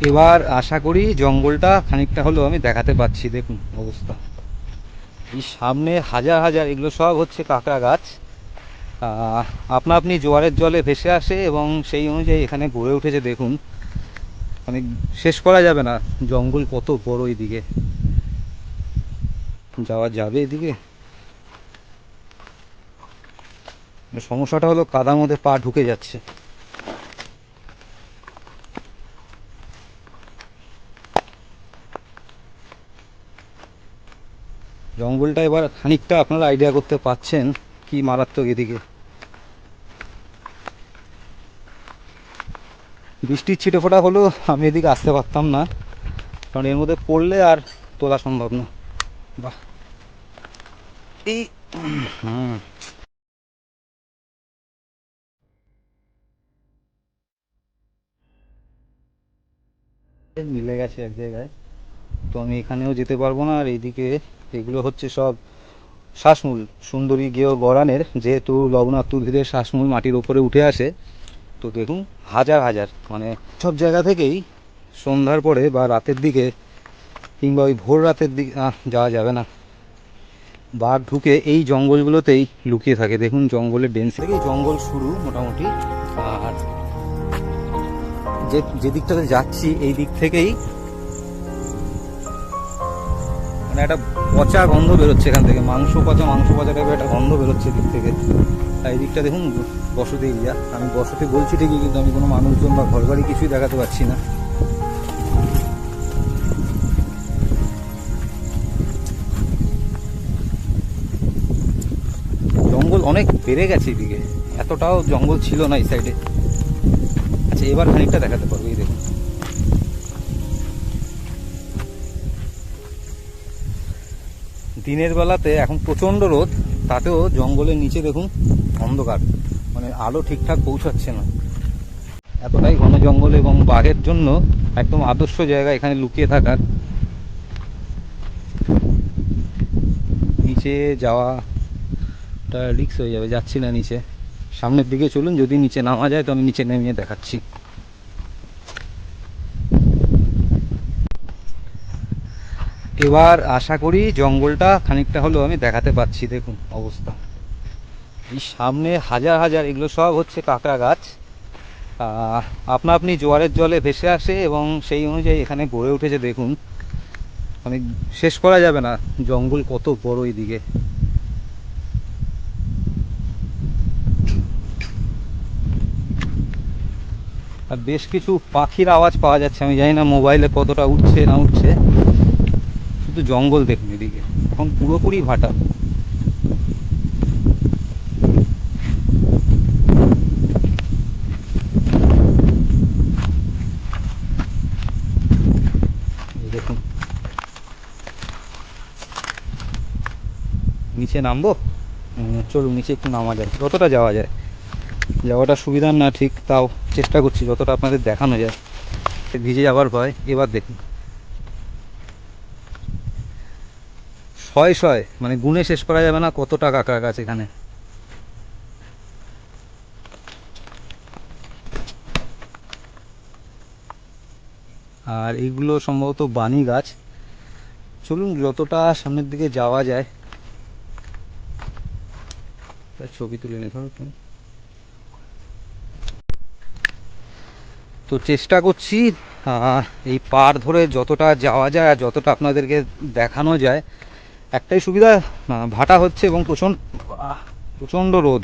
এবার আশা করি জঙ্গলটা খানিকটা হলেও আমি দেখাতে পাচ্ছি, দেখুন অবস্থা। এই সামনে হাজার হাজার, এগুলো সব হচ্ছে কাঁকড়া গাছ। আপনা আপনি জোয়ারের জলে ভেসে আসে এবং সেই অনুযায়ী এখানে গড়ে উঠেছে, দেখুন। মানে শেষ করা যাবে না, জঙ্গল কত বড় এদিকে। যাওয়া যাবে এদিকে। সমস্যাটা হলো কাদার মধ্যে পা ঢুকে যাচ্ছে। জঙ্গলটা এবার খানিকটা আপনারা আইডিয়া করতে পাচ্ছেন কি মারাত্মক এদিকে। বৃষ্টির ছিটে ফোটা হলেও আমি এদিকে আসতে পারতাম না, কারণ এর মধ্যে পড়লে আর তোলা সম্ভব না। বাহ। এই, হুম। মিলে গেছে এক জায়গায়, তো আমি এখানেও যেতে পারব না আর এইদিকে এগুলো হচ্ছে সব শ্বাসমূল সুন্দরী গেয় গড়ানের যেহেতু লবণাক্ত উদ্ভিদের শ্বাসমূল মাটির উপরে উঠে আসে, তো দেখুন হাজার হাজার মানে সব জায়গা থেকেই সন্ধ্যার পরে বা রাতের দিকে কিংবা ওই ভোর রাতের দিকে যাওয়া যাবে না। বাঘ ঢুকে এই জঙ্গলগুলোতেই লুকিয়ে থাকে। দেখুন জঙ্গলের ডেন্স থেকে জঙ্গল শুরু মোটামুটি। আর যে যে দিকটাতে যাচ্ছি, এই দিক থেকেই মানে একটা পচা গন্ধ বেরোচ্ছে এখান থেকে। মাংস পচা মাংস পচা টাইপের একটা গন্ধ বেরোচ্ছে দিক থেকে। আর এই দিকটা দেখুন, বসতি এরিয়া। আমি বসতি বলছি ঠিকই, কিন্তু আমি কোনো মানুষজন বা ঘর বাড়ি কিছুই দেখাতে পাচ্ছি না। জঙ্গল অনেক বেড়ে গেছে এদিকে। এতটাও জঙ্গল ছিল না এই সাইডে আচ্ছা এবার খানিকটা দেখাতে পারব। দিনের বেলাতে এখন প্রচণ্ড রোদ, তাতেও জঙ্গলের নিচে দেখুন অন্ধকার। মানে আলো ঠিকঠাক পৌঁছাচ্ছে না। এতটাই ঘন জঙ্গল এবং বাঘের জন্য একদম আদর্শ জায়গা এখানে লুকিয়ে থাকার। নিচে যাওয়াটা রিক্স হয়ে যাবে, যাচ্ছি না নিচে। সামনের দিকে চলুন, যদি নিচে নামা যায়, তো আমি নিচে নেমে দেখাচ্ছি। এবার আশা করি জঙ্গলটা খানিকটা হলেও আমি দেখাতে পাচ্ছি, দেখুন অবস্থা। এই সামনে হাজার হাজার, এগুলো সব হচ্ছে কাঁকড়া গাছ। আপনা আপনি জোয়ারের জলে ভেসে আসে এবং সেই অনুযায়ী এখানে গড়ে উঠেছে, দেখুন। মানে শেষ করা যাবে না, জঙ্গল কত বড় এদিকে। আর বেশ কিছু পাখির আওয়াজ পাওয়া যাচ্ছে, আমি জানি না মোবাইলে কতটা উঠছে না উঠছে। শুধু জঙ্গল দেখুন এদিকে। এখন পুরোপুরি ভাটা। দেখুন। নিচে নামবো? চলুন, নিচে একটু নামা যায়। যতটা যাওয়া যায়। যাওয়াটা সুবিধার না, ঠিক, তাও চেষ্টা করছি, যতটা আপনাদের দেখানো যায়। ভিজে যাওয়ার ভয়, এবার দেখুন। শয় শয় মানে গুণে শেষ করা যাবে না, কত টাকা কাঁকড়া গাছ এখানে? আর এইগুলো সম্ভবত বানি গাছ। চলুন, যতটা সামনের দিকে যাওয়া যায়। ছবি তুলে হবে তো চেষ্টা করছি এই পার ধরে যতটা যাওয়া যায় আর যতটা আপনাদেরকে দেখানো যায় একটাই সুবিধা ভাটা হচ্ছে এবং প্রচণ্ড প্রচণ্ড রোদ।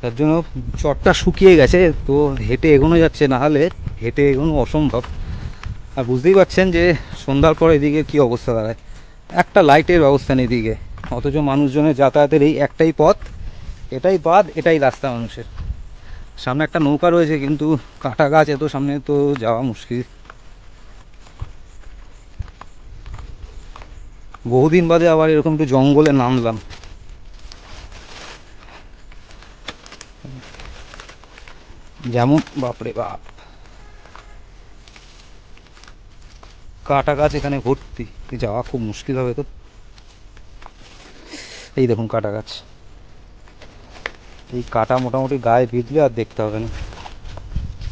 তার জন্য চটটা শুকিয়ে গেছে, তো হেঁটে এগোনো যাচ্ছে, না হলে হেঁটে এগোনো অসম্ভব। আর বুঝতেই পারছেন যে সন্ধ্যার পর এদিকে কি অবস্থা দাঁড়ায়। একটা লাইটের ব্যবস্থা নেই এদিকে, অথচ মানুষজনের যাতায়াতের এই একটাই পথ, এটাই বাদ এটাই রাস্তা মানুষের। সামনে একটা নৌকা রয়েছে, কিন্তু কাঁটা গাছ এত, সামনে তো যাওয়া মুশকিল। বহুদিন বাদে আবার এরকম একটু জঙ্গলে নামলাম। যেমন, বাপরে বাপ। কাটা গাছ এখানে ভর্তি যাওয়া খুব মুশকিল হবে তো। এই দেখুন কাটা গাছ। এই কাটা মোটামুটি গায়ে বিঁধলে আর দেখতে হবে না।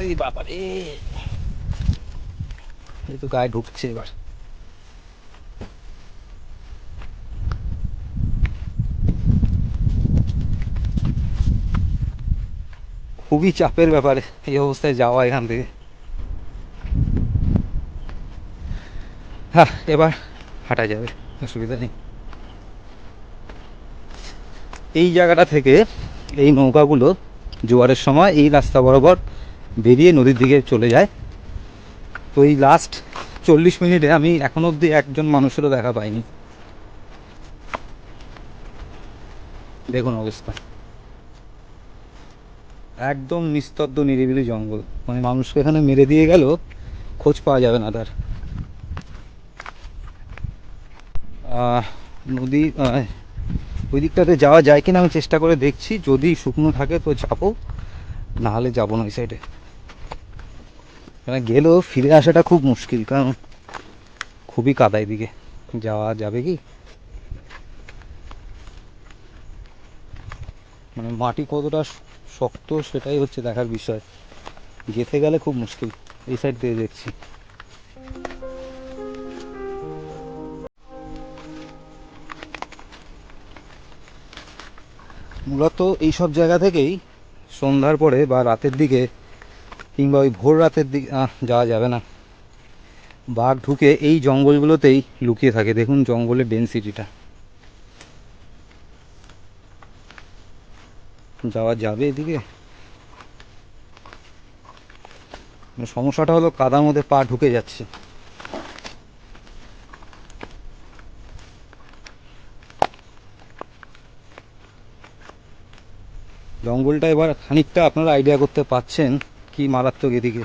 এই বাবা রে এই তো গায়ে ঢুকছে এবার। খুবই চাপের ব্যাপারে এই অবস্থায় যাওয়া এখান থেকে। হ্যাঁ এবার হাঁটা যাবে, অসুবিধা নেই। এই জায়গাটা থেকে এই নৌকাগুলো জোয়ারের সময় এই রাস্তা বরাবর বেরিয়ে নদীর দিকে চলে যায়। তো এই লাস্ট চল্লিশ মিনিটে আমি এখন অবধি একজন মানুষেরও দেখা পাইনি। দেখুন অবস্থা। একদম নিস্তব্ধ, নিরিবিলি জঙ্গল। মানে মানুষকে এখানে মেরে দিয়ে গেল খোঁজ পাওয়া যাবে না তার। নদী ওই দিকটাতে যাওয়া যায় কিনা আমি চেষ্টা করে দেখছি। যদি শুকনো থাকে তো যাব না হলে যাব না ওই সাইডে এখানে গেলেও ফিরে আসাটা খুব মুশকিল, কারণ খুবই কাদা এদিকে। যাওয়া যাবে কি? মানে মাটি কতটা শক্ত, সেটাই হচ্ছে দেখার বিষয়। যেতে গেলে খুব মুশকিল। এই সাইড দিয়ে দেখছি। মূলত এই সব জায়গা থেকেই সন্ধ্যার পরে বা রাতের দিকে কিংবা ওই ভোর রাতের দিকে যাওয়া যাবে না। বাঘ ঢুকে এই জঙ্গলগুলোতেই লুকিয়ে থাকে। দেখুন জঙ্গলের ডেন্সিটিটা যাওয়া যাবে এদিকে? সমস্যাটা হলো কাদার মধ্যে পা ঢুকে যাচ্ছে। জঙ্গলটা এবার খানিকটা আপনারা আইডিয়া করতে পাচ্ছেন কি মারাত্মক এদিকে।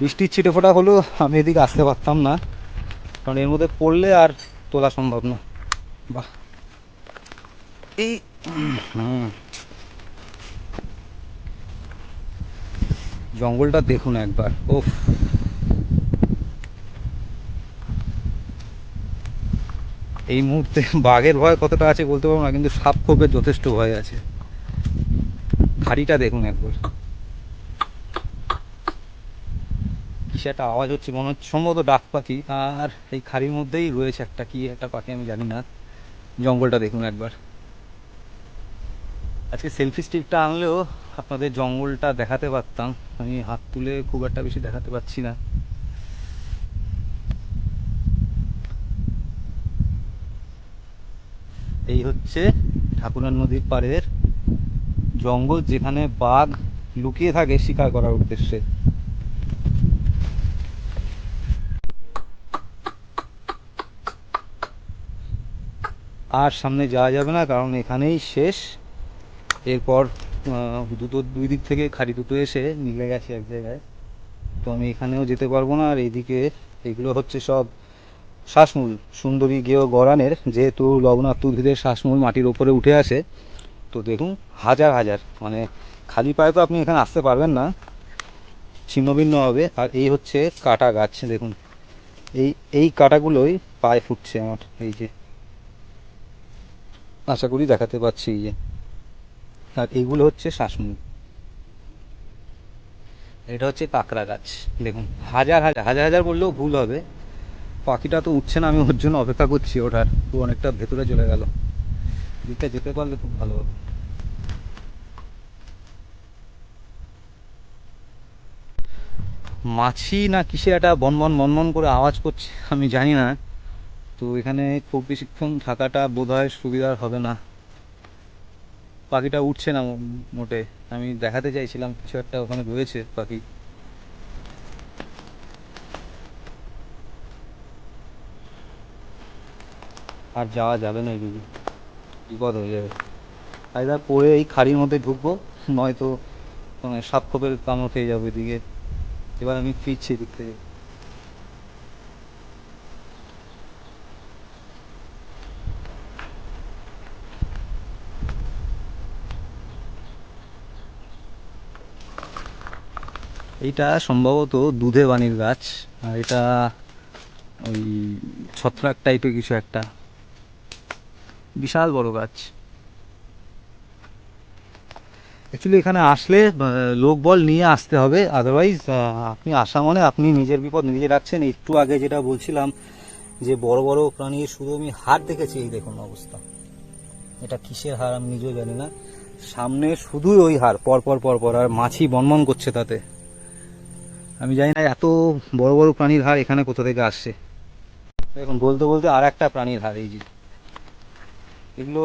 বৃষ্টির ছিটে ফোটা হলেও আমি এদিকে আসতে পারতাম না, কারণ এর মধ্যে পড়লে আর তোলা সম্ভব না। বাহ। এই হুম। জঙ্গলটা দেখুন একবার। ওফ এই মুহূর্তে বাঘের ভয় কতটা আছে বলতে পারব না কিন্তু সাপ খোপের যথেষ্ট ভয় আছে। খাড়িটা দেখুন একবার। কিসে একটা আওয়াজ হচ্ছে মনে হচ্ছে সম্ভবত ডাক পাখি। আর এই খাড়ির মধ্যেই রয়েছে একটা কি একটা পাখি আমি জানি না। জঙ্গলটা দেখুন একবার। আজকে সেলফি স্টিকটা আনলেও আপনাদের জঙ্গলটা দেখাতে পারতাম। আমি হাত তুলে খুব একটা বেশি দেখাতে পারছি না। এই হচ্ছে ঠাকুরান নদীর পাড়ের জঙ্গল যেখানে বাঘ লুকিয়ে থাকে শিকার করার উদ্দেশ্যে। আর সামনে যাওয়া যাবে না, কারণ এখানেই শেষ। এরপর দুটো, দুই দিক থেকে খাড়ি দুটো এসে মিলে গেছে এক জায়গায়। তো আমি এখানেও যেতে পারব না, আর এইদিকে এগুলো হচ্ছে সব শ্বাসমূল, সুন্দরী গেয় গরানের, যেহেতু লবণাক্ত উদ্ভিদের শ্বাসমূল মাটির ওপরে উঠে আসে। তো দেখুন, হাজার হাজার মানে খালি পায়ে তো আপনি এখানে আসতে পারবেন না। ছিন্নভিন্ন হবে। আর এই হচ্ছে কাটা গাছ, দেখুন। এই এই কাটাগুলোই পায়ে ফুটছে আমার, এই যে। আশা করি দেখাতে এই যে। আর এইগুলো হচ্ছে শ্বাসমূল এটা হচ্ছে কাঁকড়া গাছ। দেখুন, হাজার হাজার হাজার হাজার বললেও ভুল হবে। পাখিটা তো উঠছে না, আমি ওর জন্য অপেক্ষা করছি ওঠার। তো অনেকটা ভেতরে চলে গেল। দিকটা যেতে পারলে খুব ভালো হবে। মাছি না কিসে একটা বনবন বনবন করে আওয়াজ করছে, আমি জানি না। তো এখানে খুব বেশিক্ষণ থাকাটা বোধহয় সুবিধার হবে না। পাখিটা উঠছে না মোটে। আমি দেখাতে চাইছিলাম, কিছু একটা ওখানে রয়েছে পাখি। আর যাওয়া যাবে না এদিকে। বিপদ হয়ে যাবে। আইদার পরে এই খাড়ির মধ্যে ঢুকবো, নয়তো মানে সাপ খোপের কামড় খেয়ে যাবে এদিকে। এবার আমি ফিরছি এদিক থেকে। এইটা সম্ভবত দুধে বানির গাছ আর এটা ওই ছত্রাক টাইপের কিছু একটা। বিশাল বড় গাছ। অ্যাকচুয়ালি এখানে আসলে আহ, লোকবল নিয়ে আসতে হবে আদারওয়াইজ আপনি আসা মানে আপনি নিজের বিপদ নিজে রাখছেন। একটু আগে যেটা বলছিলাম যে বড় বড় প্রাণীর শুধু আমি হাড় দেখেছি এই দেখুন অবস্থা। এটা কিসের হাড় আমি নিজেও জানি না। সামনে শুধুই ওই হাড় পর পর পর পর আর মাছি বনমন করছে তাতে। আমি জানি না এত বড় বড় প্রাণীর হাড় এখানে কোথা থেকে আসছে। এখন বলতে বলতে আর একটা প্রাণীর হাড়, এই যে। এগুলো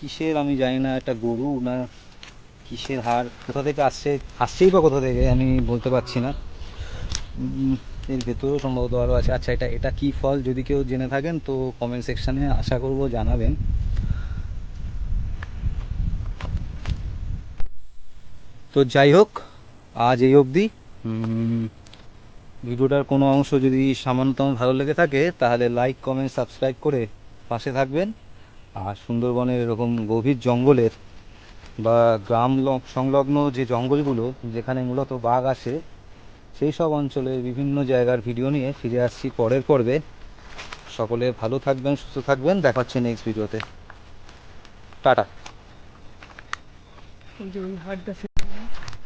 কিসের আমি জানি না, একটা গরু না কিসের হাড়, কোথা থেকে আসছে, আসছেই বা কোথা থেকে, আমি বলতে পারছি না। এর ভেতরেও সম্ভবত আরও আছে। আচ্ছা এটা এটা কি ফল? যদি কেউ জেনে থাকেন, তো কমেন্ট সেকশানে আশা করব জানাবেন। তো যাই হোক, আজ এই অবধি। ভিডিওটার কোনো অংশ যদি সামান্যতম ভালো লেগে থাকে, তাহলে লাইক কমেন্ট সাবস্ক্রাইব করে পাশে থাকবেন। আর সুন্দরবনের এরকম গভীর জঙ্গলের বা গ্রাম সংলগ্ন যে জঙ্গলগুলো, যেখানে মূলত বাঘ আসে, সেই সব অঞ্চলের বিভিন্ন জায়গার ভিডিও নিয়ে ফিরে আসছি পরের পর্বে। সকলে ভালো থাকবেন, সুস্থ থাকবেন। দেখা হচ্ছে নেক্সট ভিডিওতে টাটা।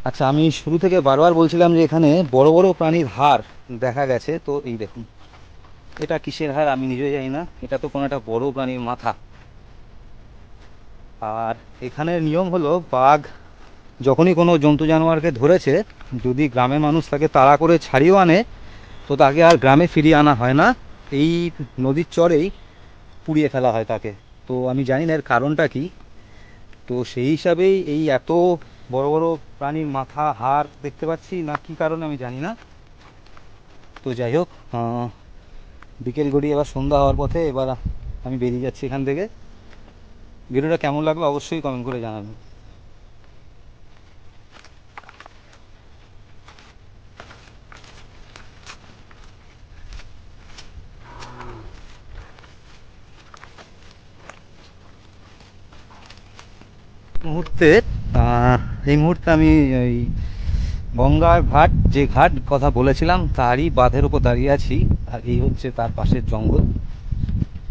আচ্ছা আমি শুরু থেকে বারবার বলছিলাম যে এখানে বড় বড় প্রাণীর হাড় দেখা গেছে। তো এই দেখুন, এটা কিসের হাড় আমি নিজেও জানি না। এটা তো কোনো একটা বড় প্রাণীর মাথা। আর এখানের নিয়ম হলো, বাঘ যখনই কোনো জন্তু জানোয়ারকে ধরেছে, যদি গ্রামের মানুষ তাকে তাড়া করে ছাড়িয়েও আনে, তো তাকে আর গ্রামে ফিরিয়ে আনা হয় না। এই নদীর চরেই পুড়িয়ে ফেলা হয় তাকে। তো আমি জানি না এর কারণটা কি। তো সেই হিসাবেই এই এত বড় বড় প্রাণীর মাথা হাড় দেখতে পাচ্ছি না কি কারণে আমি জানি না। তো যাই হোক বিকেল গড়িয়ে এবার সন্ধ্যা হওয়ার পথে এবার আমি বেরিয়ে যাচ্ছি এখান থেকে। ভিডিওটা কেমন লাগল অবশ্যই কমেন্ট করে জানাবেন। মুহূর্তে আহ, এই মুহূর্তে আমি এই গঙ্গার ঘাট, যে ঘাট কথা বলেছিলাম, তারই বাঁধের উপর দাঁড়িয়ে আছি, আর এই হচ্ছে তার পাশের জঙ্গল।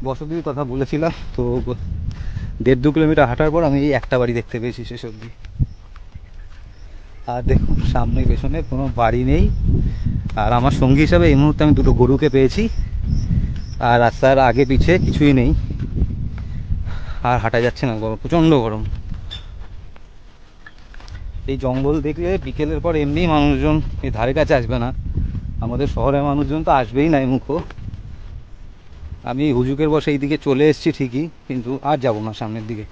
বসতির কথা বলেছিলাম, তো দেড় দু কিলোমিটার হাঁটার পর আমি এই একটা বাড়ি দেখতে পেয়েছি শেষ অবধি। আর দেখুন, সামনে পেছনে কোনো বাড়ি নেই। আর আমার সঙ্গী হিসাবে এই মুহূর্তে আমি দুটো গরুকে পেয়েছি, আর রাস্তার আগে পিছে কিছুই নেই। আর হাঁটা যাচ্ছে না, গরম, প্রচণ্ড গরম। এই জঙ্গল দেখলে বিকেলের পর এমনিই মানুষজন এই ধারে কাছে আসবে না। আমাদের শহরের মানুষজন তো আসবেই নাই মুখো। আমি হুজুকের বসে এই দিকে চলে এসেছি ঠিকই, কিন্তু আর যাব না সামনের দিকে।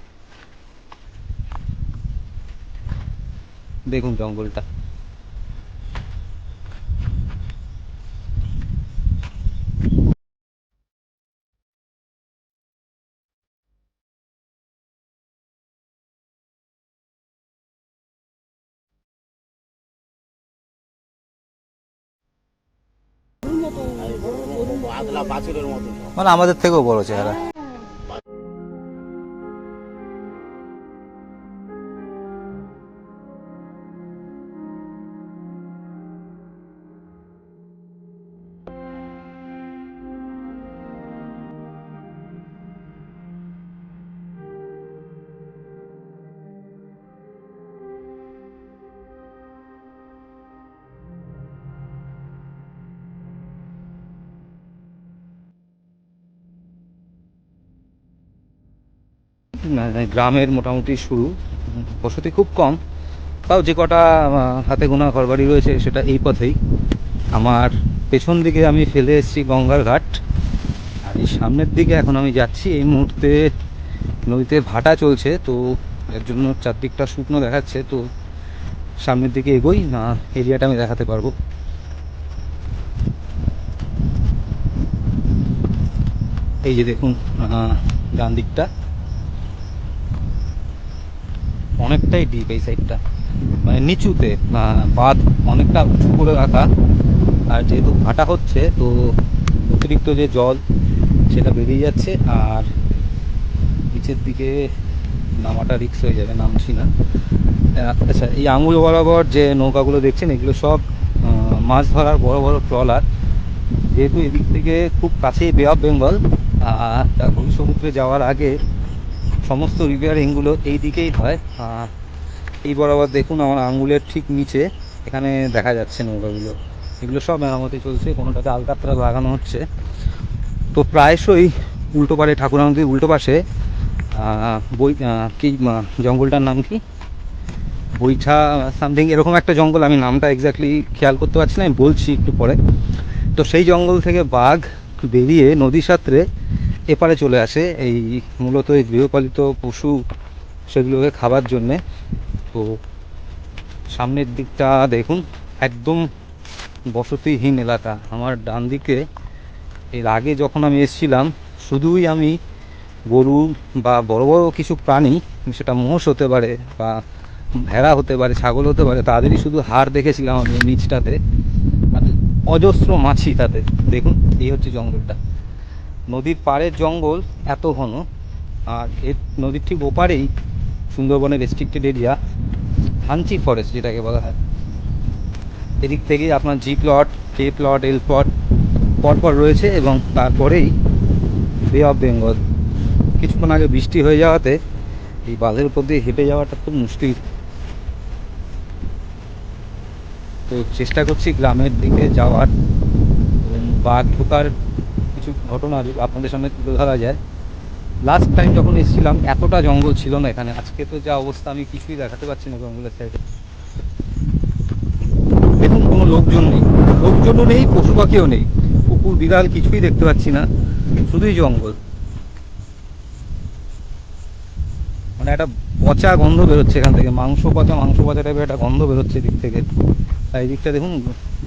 দেখুন জঙ্গলটা। মানে আমাদের থেকেও বড় চেহারা। গ্রামের মোটামুটি শুরু, বসতি খুব কম, তাও যে কটা হাতে গোনা ঘরবাড়ি রয়েছে সেটা এই পথেই। আমার পেছন দিকে আমি ফেলে এসেছি গঙ্গার ঘাট, আর এই সামনের দিকে এখন আমি যাচ্ছি, এই মুহূর্তে নদীতে ভাটা চলছে, তো এর জন্য চারদিকটা শুকনো দেখাচ্ছে, তো সামনের দিকে এগোই, না এরিয়াটা আমি দেখাতে পারব। এই যে দেখুন ডান দিকটা অনেকটাই ডিপ এই সাইডটা মানে নিচুতে বাঁধ অনেকটা উঁচু করে রাখা। আর যেহেতু ভাটা হচ্ছে, তো অতিরিক্ত যে জল, সেটা বেরিয়ে যাচ্ছে। আর নিচের দিকে নামাটা রিক্স হয়ে যাবে, নামছি না। আচ্ছা এই আঙুল বরাবর যে নৌকাগুলো দেখছেন, এগুলো সব মাছ ধরার বড় বড় ট্রলার যেহেতু এদিক থেকে খুব কাছেই বে অফ বেঙ্গল আর সমুদ্রে যাওয়ার আগে সমস্ত রিপেয়ারিংগুলো এই দিকেই হয় এই বরাবর দেখুন আমার আঙুলের ঠিক নিচে, এখানে দেখা যাচ্ছে নৌকাগুলো। এগুলো সব মেরামতি চলছে, কোনোটাতে আলকাতরা লাগানো হচ্ছে। তো প্রায়শই উল্টো পারে ঠাকুর নদীর উল্টো পাশে বই কি জঙ্গলটার নাম কি? বৈঠা সামথিং এরকম একটা জঙ্গল, আমি নামটা এক্স্যাক্টলি খেয়াল করতে পারছি না, আমি বলছি একটু পরে। তো সেই জঙ্গল থেকে বাঘ বেরিয়ে নদীর সাঁতরে এপারে চলে আসে এই মূলত এই গৃহপালিত পশু সেগুলোকে খাবার জন্যে। তো সামনের দিকটা দেখুন, একদম বসতিহীন এলাকা। আমার ডান দিকে এর আগে যখন আমি এসেছিলাম, শুধুই আমি গরু বা বড় বড় কিছু প্রাণী, সেটা মোষ হতে পারে বা ভেড়া হতে পারে, ছাগল হতে পারে, তাদেরই শুধু হাড় দেখেছিলাম আমি নিচটাতে। অজস্র মাছি তাতে। দেখুন, এই হচ্ছে জঙ্গলটা। নদীর পাড়ের জঙ্গল এত ঘন, আর এর নদীর ঠিক ওপারেই সুন্দরবনের রেস্ট্রিক্টেড এরিয়া হাঞ্চি ফরেস্ট যেটাকে বলা হয়। এদিক থেকেই আপনার G plot K plot L plot পরপর রয়েছে এবং তারপরেই বে অফ বেঙ্গল কিছুক্ষণ আগে বৃষ্টি হয়ে যাওয়াতে এই বাঁধের উপর দিয়ে হেঁটে যাওয়াটা খুব মুশকিল। তো চেষ্টা করছি গ্রামের দিকে যাওয়ার এবং বাঘ ঢোকার কিছু ঘটনা আপনাদের সামনে তুলে ধরা যায়। লাস্ট টাইম যখন এসেছিলাম, এতটা জঙ্গল ছিল না এখানে। আজকে তো যা অবস্থা, আমি কিছুই দেখাতে পারছি না জঙ্গলের সাইডে দেখুন, কোনো লোকজন নেই। লোকজনও নেই, পশু পাখিও নেই। কুকুর, বিড়াল কিছুই দেখতে পাচ্ছি না। শুধুই জঙ্গল। মানে একটা পচা গন্ধ বেরোচ্ছে এখান থেকে। মাংস পচা মাংস পচা টাইপের একটা গন্ধ বেরোচ্ছে দিক থেকে। তাই দিকটা দেখুন